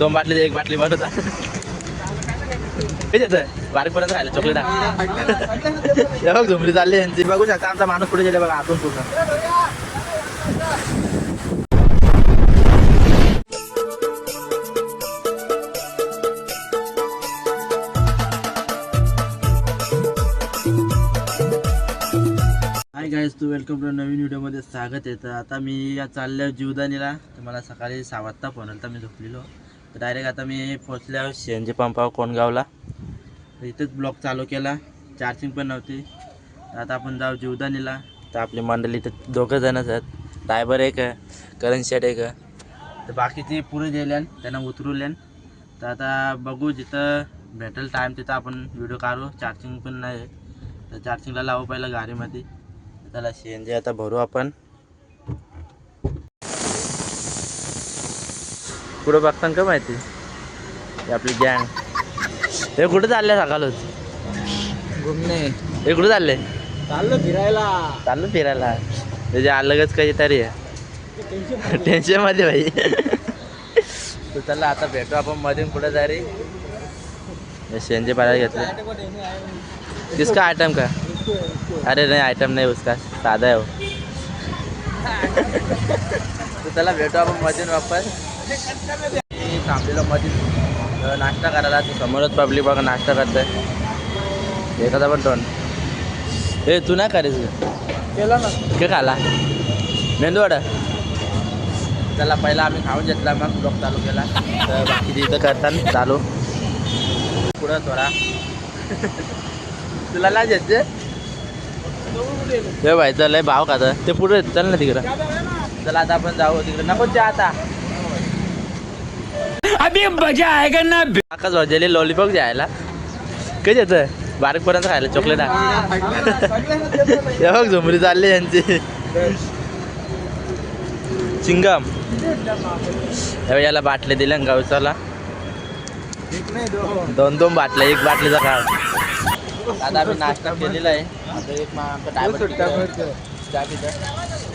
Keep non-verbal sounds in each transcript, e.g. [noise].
दोन बाटली एक बाटली भरत बारीक पर्यंत राहिलं चॉकलेट हे बघ झुमरी चालली यांची. बघू शकता आमचा माणूस पुढे गेले बघा आतून पूर्ण तू वेलकम टू नवीन व्हिडिओमध्ये स्वागत आहे. तर आता मी या चालल्या जीवदानीला तर मला सकाळी सहा वाजता फोन आला तर मी झोपलेलो. डायरेक्ट आता मी पोचल्या सी एन जी पंपावर कोणगावला इथंच ब्लॉक चालू केला. चार्जिंग पण नव्हती. आता आपण जाऊ जीवदानीला. तर आपली मंडळी इथं दोघं जणच आहेत. ड्रायव्हर एक आहे करण शेट एक आहे. तर बाकीचे पुढे गेल्यान त्यांना उतरवल्यान. तर आता बघू जिथं भेटेल टाईम तिथं आपण व्हिडिओ काढू. चार्जिंग पण नाही. आहे तर चार्जिंगला लावू पहिलं गाडीमध्ये. त्याला सी एन जी आता भरू आपण. पुढं बघताना का माहिती? ही आपली गँग हे कुठं चालले सकाळच घुमणे. हे कुठं चालले चाललो फिरायला. चाललो फिरायला. त्याचे अलगच काहीतरी आहे. टेन्शनमध्ये भाई. तर चला आता भेटू आपण मधून कुठं जा रे सी एन जी पाहायला घेतलं. किसका आइटम का? अरे नहीं आइटम नहीं उसका. साधा है वो. [laughs] तो चला भेटू आपण मधून वापस. मी थांबलेलो मधून अं, नाश्ता करायला. तर समोरच पब्लिक बघा नाश्ता करतंय. एखादा पण टोन ए तू नाही करायचं केला ना. काय खाला? मेंदूवडा त्याला पहिला आम्ही खाऊन घेतला मग ब्लॉक चालू केला. तर बाकीचे इथं करतात चालू. पुढं थोडा. तुला येते ते? भाई चल भाव खातं ते पुढे चल ना तिकडं. चला आता आपण जाऊ तिकडे. नको ते आता. अभी मजा आएगा ना आकाश भाजले लॉलीपॉप द्यायला कधी येतं बारीक पर्यंत खायला चॉकलेट हे बघ झुमरी चालली यांची. चिंगम. हे याला बाटले दिल्या ना गावचाला दोन दोन बाटल्या एक बाटलीचा काळ आता आम्ही नाश्ता केलेला आहे. आता एक चहा पितं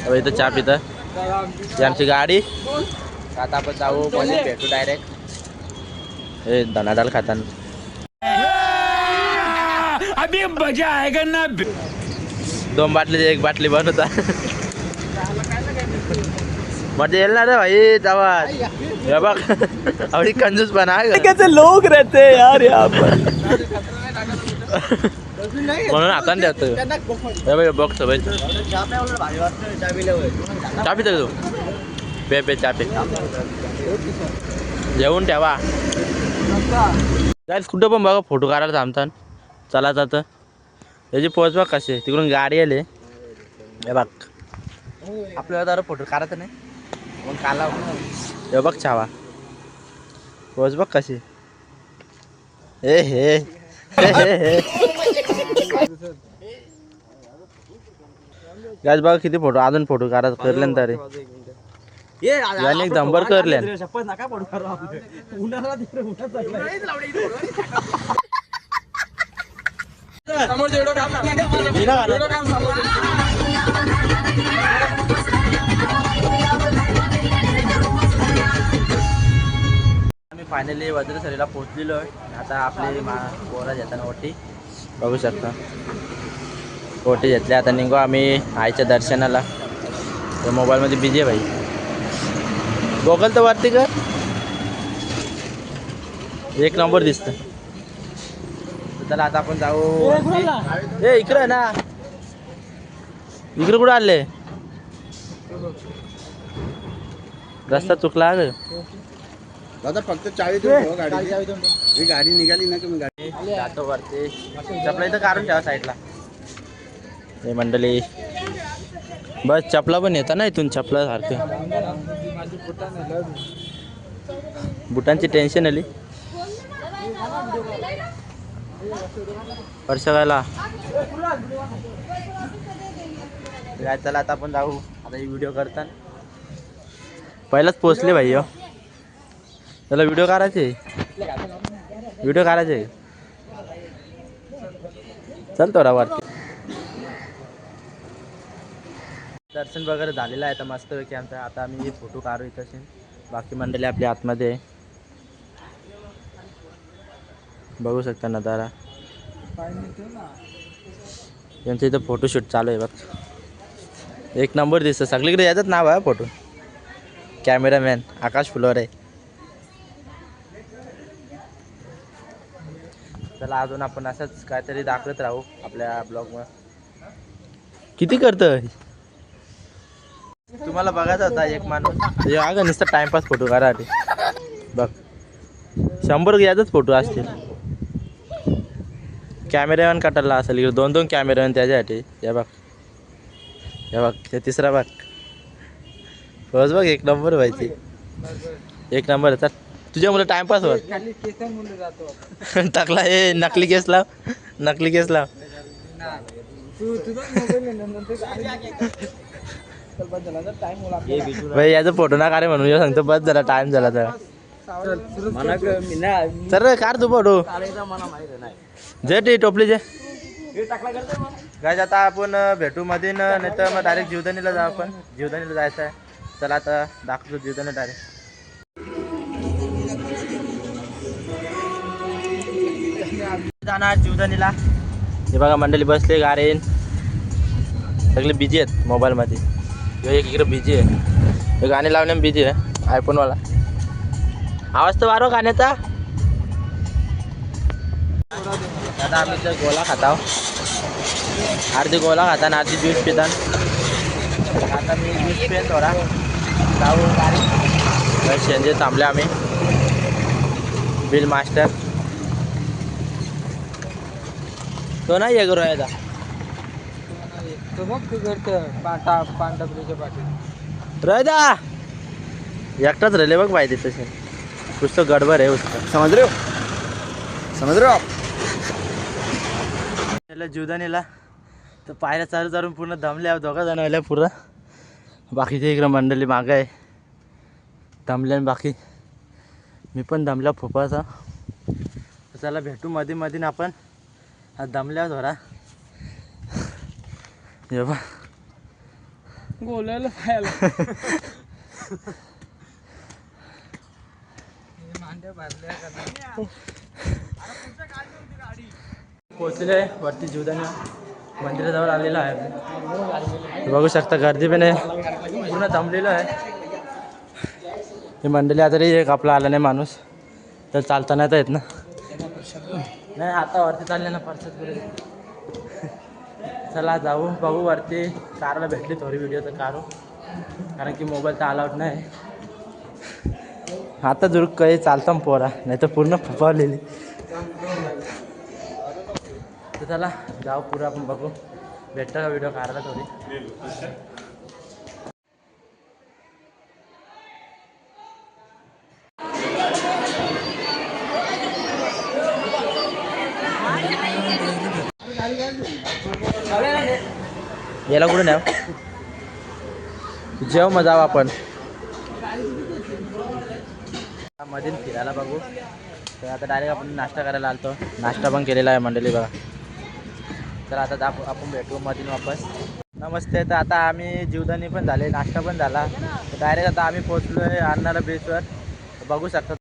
हे बघ, इथं चहा पितं ही आमची गाडी. आता आपण जाऊ भेटू डायरेक्ट हे धनादाल खाताना. अभी मजा आएगा ना. दोन बाटली एक बाटली बनवता मजा येईल ना रे भाई जावा हे बघ आवडी कंजूस पण आहे कैसे लोग रहते हैं यार यहाँ पर? म्हणून हाताने ठेवतो [laughs] हे बघ बघ सवय चहा पितो तू? पे पे चहा पे. जेवून ठेवा. जायच कुठं पण बघा फोटो काढायला थांबतात चला जातं त्याची पोहोचवा कसे तिकडून गाडी आले. हे बघ. आपल्याला जरा फोटो काढायचं नाही. मग काला हे बघ छावा. पोहोच बघ कशी ए हे हे, हे, गाज बघा किती फोटो अजून फोटो काढायचं करले ना तरी. दंबर करले आम्ही फायनली वज्रसरीला पोहोचलेलो आहे. आता आपली मा पोरा घेताना ओटी. बघू शकता. ओटी घेतली आता निघू आम्ही आईच्या दर्शनाला. तर मोबाईलमध्ये बिझी आहे भाई. गोगल तर वरती कर एक नंबर दिसतं चला आता आपण जाऊ. ए इकडे ना. इकडे कुठं आले? रस्ता चुकला ग दादा फक्त ठेवा गाडी ही गाडी निघाली ना की मग गाडी जातो वरती. चपला इथं काढून ठेवा साईडला हे मंडळी. बस चपला पण येतात ना इथून चपला सारखं. बुटांची टेन्शन आली. वर्षाला काय चला आता आपण जाऊ. आता ही व्हिडिओ करता पहिलाच पोचले भाई हो त्याला व्हिडिओ काढायचे व्हिडिओ काढायचे चल थोडा वरती. दर्शन वगैरे झालेलं आहे. तर मस्तपैकी आमचं आता आम्ही फोटो काढू इथं बाकी मंडळी आपल्या आतमध्ये. बघू शकता नजारा. यांचं इथं फोटोशूट चालू आहे बघ. एक नंबर दिसतं सगळीकडे येतात नाव आहे फोटो कॅमेरामॅन आकाश फुलवर. आहे चला अजून आपण असंच काहीतरी दाखवत राहू आपल्या ब्लॉगवर किती करतं तुम्हाला बघायचा होता एक माणूस. हे अगं नुसतं टाइमपास फोटो काढासाठी बघ. शंभर याचाच फोटो असतील. कॅमेरामॅन कटाला असेल. इकडे दोन दोन कॅमेरामॅन त्याच्यासाठी. या बघ. या बघ. ते तिसरा बघ. फर्स्ट बघ एक नंबर व्हायची. एक नंबर तर तुझ्या मुलं टाइमपास होत. टाकला. हे नकली केस लाव. नकली केस लाव. भाई याचा फोटो ना काढे म्हणून ह्यो सांगतो बस झाला टाइम झाला तर. सर कार तू फोटो जे टी टोपली जे. काय आता आपण भेटू मधीन नाही तर मग डायरेक्ट जीवदानीला जाऊ आपण. जीवदानीला जायचं आहे. चला आता दाखवतो जीवदानी डायरेक्ट जाणार जीवदानीला हे बघा मंडळी बसले गारेन सगळे बिझी आहेत मोबाईलमध्ये एक इकडे बिझी आहे. गाणे लावणे बिझी आहे आयफोनवाला आवाज तर वारो गाण्याचा. आता आम्ही तर गोला खाताव अर्धी हो. गोला खाता आणि अर्धी ज्यूस पितात. आता मी ज्यूस पे थोडा. जाऊ. शेंजे थांबले आम्ही. बिल मास्टर तो नाही आहे करू याचा रायदा एकटाच राहिले बघ पाहिजे तसे पुस्तक गडबड आहे उसका. समझ रहे हो समझ रहे हो आप त्याला जीवदानीला तर पायऱ्या चालू चालून पूर्ण दमल्या दोघा जण आल्या पुरं. बाकीच्या इकडं मंडळी मागं आहे. दमल्या आणि बाकी. मी पण दमल्या फोपाचा तर चला भेटू मध्ये मध्ये न आपण आज दमल्या थोडा हे बा गोल्याला खायला पोचलेलो आहे वरती जीवदानी मंदिराजवळ आलेलो आहे. बघू शकता गर्दी पण आहे. पूर्ण दमलेलो आहे. हे मंडळी आता रे एक आपला आला नाही माणूस. तर चालता नाही तर येत ना? नाही आता वरती चालले ना परसाद करून चला जाऊ बघू वरती कारला भेटली थोडी व्हिडिओ तर काढू कारण की मोबाईल तर अलाउड नाही. आता जरूर काही चालतं पोरा. नाही तर पूर्ण फुपावलेली तर चला जाऊ पुरा आपण बघू. भेटतं का व्हिडिओ काढायला थोडी? याला कुठे नाही जेव मग जाऊ आपण. मधील फिरायला बघू. तर आता डायरेक्ट आपण नाश्ता करायला आलतो. नाश्ता पण केलेला आहे मंडळी बघा. तर आता आपण भेटू मधील वापस. नमस्ते तर आता आम्ही जीवदानी पण झाले नाश्ता पण झाला. तर डायरेक्ट आता आम्ही पोचलो आहे अन्नाला बीचवर बघू शकता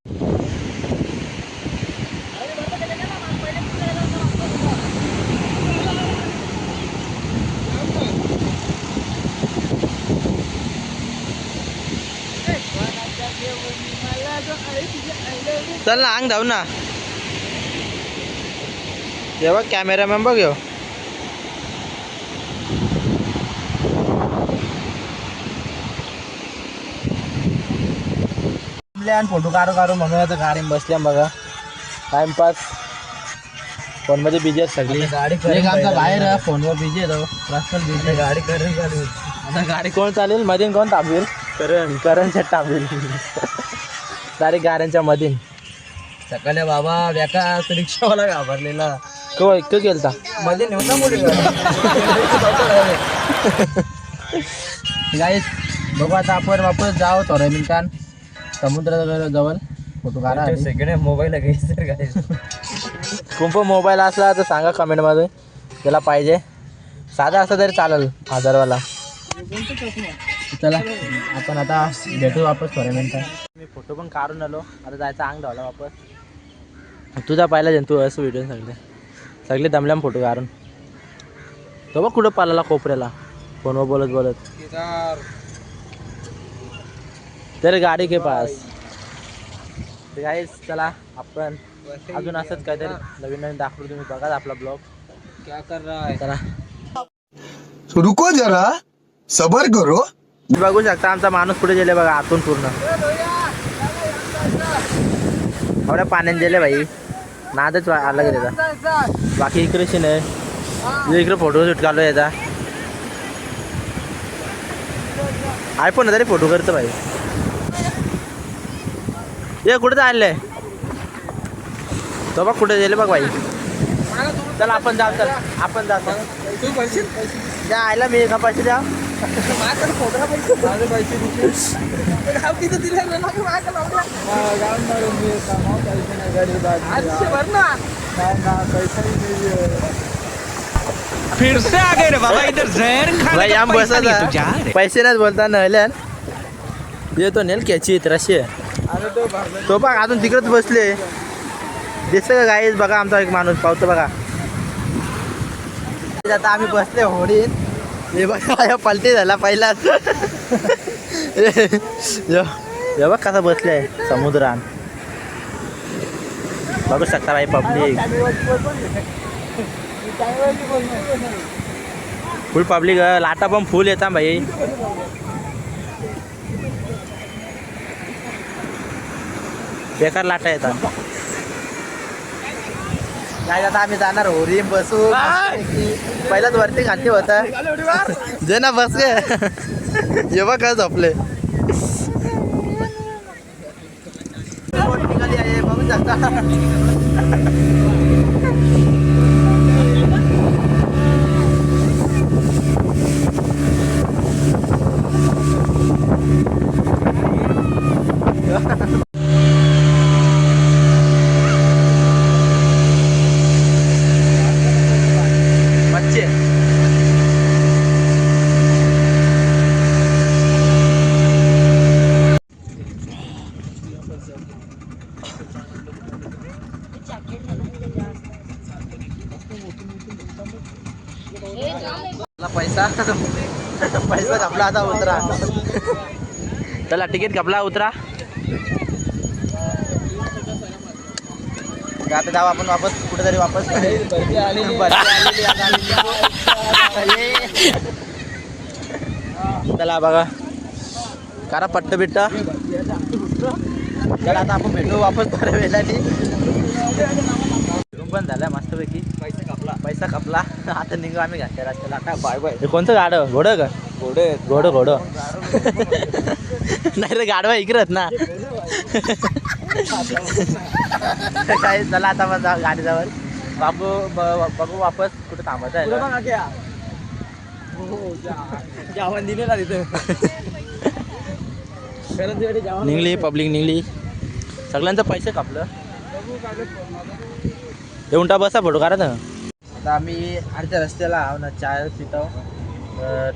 चल ना अंग धाव ना. हे बघ कॅमेरामॅन बघ ह्यो आणि फोटो काढू काढू म्हणून आता गाडी बसल्या बघा. टाइमपास फोनमध्ये बिझी आहेत सगळी. गाडी एक आमचा बाहेर आहे, फोनवर बिझी आहे तो. पर्सनल बिझी गाडी करेल आता गाडी कोण चालेल? मधीन कोण थांबेल? करण. करण शेट थांबेल. [laughs] डायरेक्ट गाड्यांच्या मधीन. सकाळी बाबा बेका रिक्षावाला घाबरलेला. तो ऐकतो गेलता मध्ये नव्हता मुली गाईस बघू आता आपण वापस जाऊ थोड्या मिनिटान समुद्राच्या जवळ. फोटो काढा सगळे मोबाईल घ्यायचं कुंप मोबाईल असला तर सांगा कमेंटमध्ये त्याला पाहिजे. साधा असला तरी चालेल हजारवाला. चला आपण आता भेटू वापस थोड्या मिनिटात मी फोटो पण काढून आलो. आता जायचं अंग धावला वापस. तुझा पाहिला जन तू असं व्हिडिओ सगळे सगळे दमल्याम फोटो काढून. तो बघ कुठं पालाला कोपऱ्याला. फोनवर बोलत बोलत. तर गाडी के पास. चला आपण अजून असंच काहीतरी नवीन नवीन दाखवतो तुम्ही बघा आपला ब्लॉग क्या कर रहा है? चला. रुको जरा. सबर करो. बघू शकता आमचा माणूस पुढे गेले बघा आतून पूर्ण. एवढ्या पाण्यात गेले भाई नादच आला गेले बाकी इकडे शी नाही इकडे फोटो शूट काढलो याचा आयफोन तरी फोटो करतो भाई. ये कुठे चाललंय? तो बघ कुठे गेले बघ भाई. चल आपण जाऊ चल. आपण जाऊ. तू पैसे द्या आयला मी एका पैसे द्या रे ना ना ना फिर से आ गए बाबा इधर जहर खाने का पैसा नहीं तू जा रे। पैसे नाही बोलता नहल्यान येतो नेल कॅची रशी तो बघ अजून तिकडेच बसले। दिसतं का गाईज बघा आमचा एक माणूस पावतो बघा. आता आम्ही बसले होडीन. हे बघा पलटी झाला पहिलाच. बघ कसा बसले समुद्रान. बघू शकता भाई पब्लिक फुल पब्लिक लाटा पण फुल येतात भाई बेकार लाटा येतात. काय आता आम्ही जाणार होरी बसू पहिलाच वरती खाली होता जे ना बस गे. जेव्हा काय झोपले बघू शकता मच्छी आपला पैसा कपला आता उतरा. चला तिकीट कपला उतरा. आता जाऊ आपण वापस कुठेतरी वापस. आता. चला बघा. करा पट्ट बिट्ट चला आता आपण भेटू वापस थोड्या वेळाने. रूम पण झाला मस्तपैकी. पैसे कापला पैसा कपला आता निघू आम्ही घातल्या रस्त्याला. टाटा बाय बाय हे कोणतं गाडं घोडं का? घोडे घोडं घोडं. नाही रे गाडवा इकडत ना. काय चला आता मग जाऊ गाडीजवळ. बाबू ब- बघू वापस कुठे थांबायचं आहे. हो जा- जावण दिले ना तिथे निघली पब्लिक निघली. सगळ्यांचं पैसे कापलं. हे उंटा बसा फोटो काढा ना. आता आम्ही अर्ध्या रस्त्याला आहो ना चहा पितो.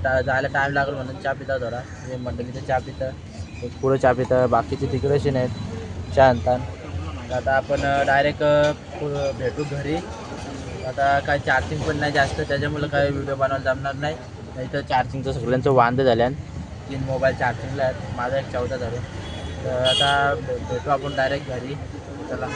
टा- जायला टाईम लागेल म्हणून चहा पिता थोडा. हे मंडळीचं चहा पितं. पुढं चहा पितं. बाकीचे तिकडेशी आहेत चहा आणतात आता आपण डायरेक्ट भेटू घरी. आता काय चार्जिंग पण नाही जास्त. त्याच्यामुळं काय व्हिडिओ बनवायला जमणार नाही. नाही तर चार्जिंगचं सगळ्यांचं वांदे झाल्यान तीन मोबाईल चार्जिंगला आहेत. माझा एक चौदा झालं. तर आता भेटू आपण डायरेक्ट घरी. चला.